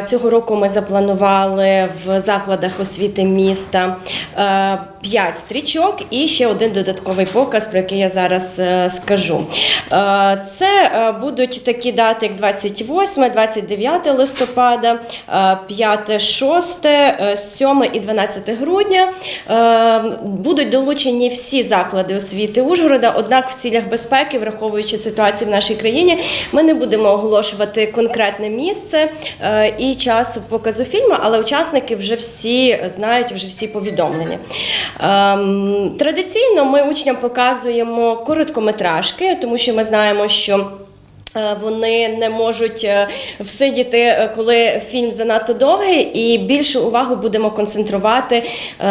Цього року ми запланували в закладах освіти міста е, п'ять стрічок і ще один додатковий показ, про який я зараз е, скажу. Е, Це е, будуть такі дати, як 28, 29 листопада, е, 5, 6, е, 7 і 12 грудня. Е, Будуть долучені всі заклади освіти Ужгорода, однак в цілях безпеки, враховуючи ситуацію в нашій країні, ми не будемо оголошувати конкретне місце е, і час показу фільму, але учасники вже всі знають, вже всі повідомлені. Ем, Традиційно ми учням показуємо короткометражки, тому що ми знаємо, що. Е, Вони не можуть е, всидіти, е, коли фільм занадто довгий, і більшу увагу будемо концентрувати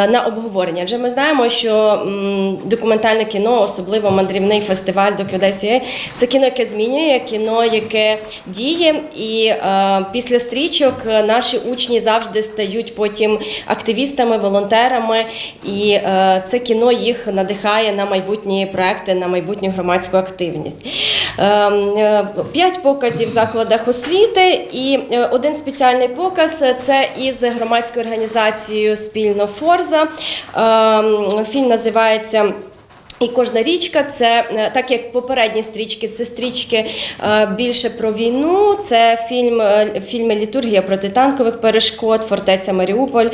на обговорення. Адже ми знаємо, що документальне кіно, особливо мандрівний фестиваль «Докюдейс.UA» – це кіно, яке змінює, кіно, яке діє. І після стрічок наші учні завжди стають потім активістами, волонтерами, і це кіно їх надихає на майбутні проекти, на майбутню громадську активність. Е, П'ять показів в закладах освіти і е, один спеціальний показ е, це із громадською організацією Спільно Форза. Ем, Фільм називається. І кожна річка це е, так як попередні стрічки, це стрічки е, більше про війну. Це фільм е, фільми Літургія протитанкових перешкод, Фортеця Маріуполь,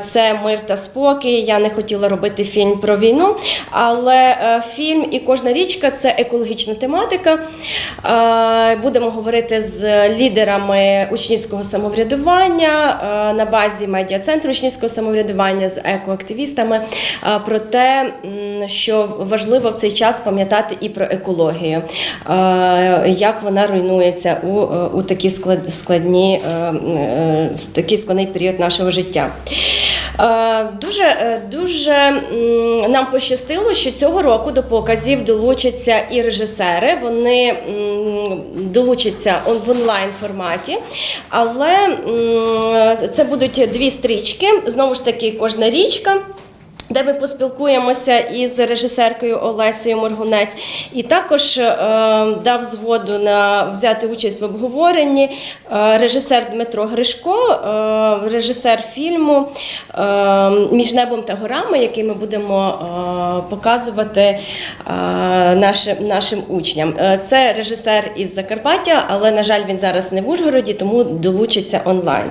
це Мир та спокій. Я не хотіла робити фільм про війну, але фільм і кожна річка це екологічна тематика. Будемо говорити з лідерами учнівського самоврядування на базі медіа центру учнівського самоврядування з екоактивістами про те, м, важливо в цей час пам'ятати і про екологію, е, як вона руйнується у, е, у такі складні, е, в такий складний період нашого життя. Дуже, дуже нам пощастило, що цього року до показів долучаться і режисери. Вони долучаться в онлайн форматі, але це будуть дві стрічки. Знову ж таки, кожна річка. Де ми поспілкуємося із режисеркою Олесею Моргунець, і також е, дав згоду на взяти участь в обговоренні е, режисер Дмитро Гришко, е, режисер фільму е, Між небом та горами, який ми будемо е, показувати е, нашим, нашим учням. Е, Це режисер із Закарпаття, але на жаль, він зараз не в Ужгороді, тому долучиться онлайн.